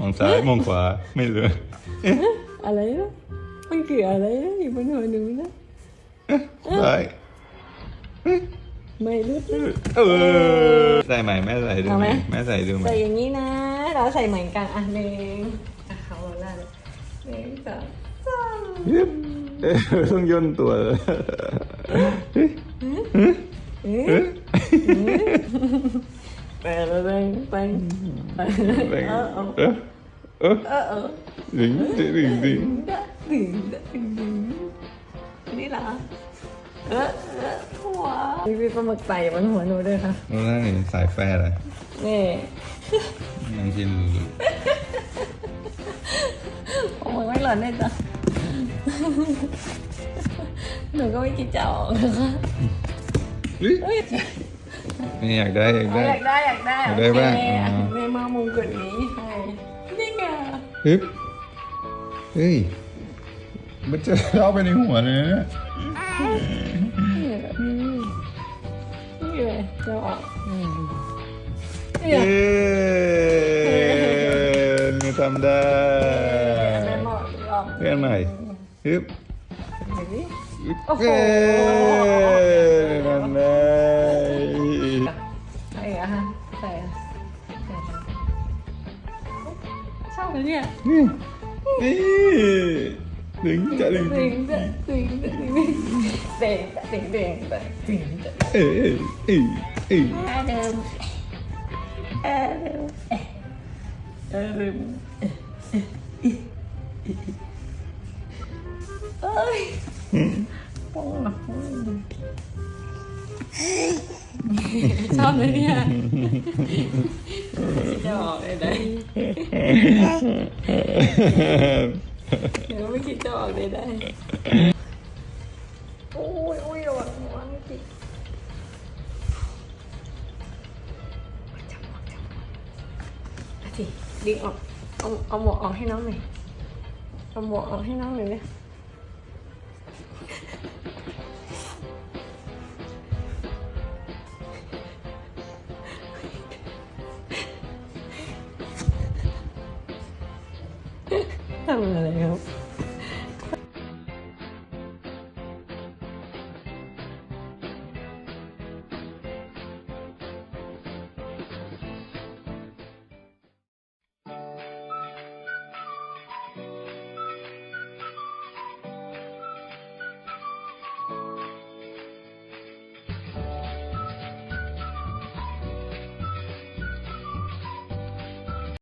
มองซ้ายมองขวาไม่เหลืออะไรนะมันคืออะไรนะอยู่บนหัวหนูนะซ้ายไม่รู้เออใส่ใหม่แม่ใส่ดูเอาไหไหมมแม่ใส่ดูไหมใส่อย่างนี้นะ เราใส่เหมือนกันอะหนึ่งอะเขาเราได้เลยหนึ่งสองสามยึบเออต้องย่นตัวเลยเอ๊ะไปเลยไปไปไปเออเออเออเออเออดึงดึงดึงดึงดึงดึงดึงนี่เหรอเออเออว้าวมีปลาหมึกใส่บนหัวหนูด้วยค่ะแล้วนั่นนี่สายแฟร์เลยนี่ยังกินโอ้ยไม่หล่อนได้จ้ะหนูก็ไม่คิดจะออกนะคะฮ้ยเอ้ย นี่อยากได้อยากได้ อยากได้อยากได้อยากได้บ้างโอเคอ๋อแม่มามงกุฎนี้ให้นี่ไงฮึบเฮ้ย มันจะเข้าไปในหัวเลยนะนี่เลยจะออกนี่เอไงอมีทำได้แม่หมดลองเพื่อนใหม่ฮึบดูดิฮึบโอ้โห เอ้ยนั่นเล ชอบเลยเนี่ยนี่นี่ดึงจะดึงติงเด้งติงเด้ง จะออกเลยได้เดี๋ยวไม่คิดจะออกเลยได้โอ้ยโอ้ยระวังระวังจิกเอาสิดึงออกเอาเอาหมวกออกให้น้องหน่อยเอาหมวกออกให้น้องหน่อยเนี่ย ทำอะไรครับ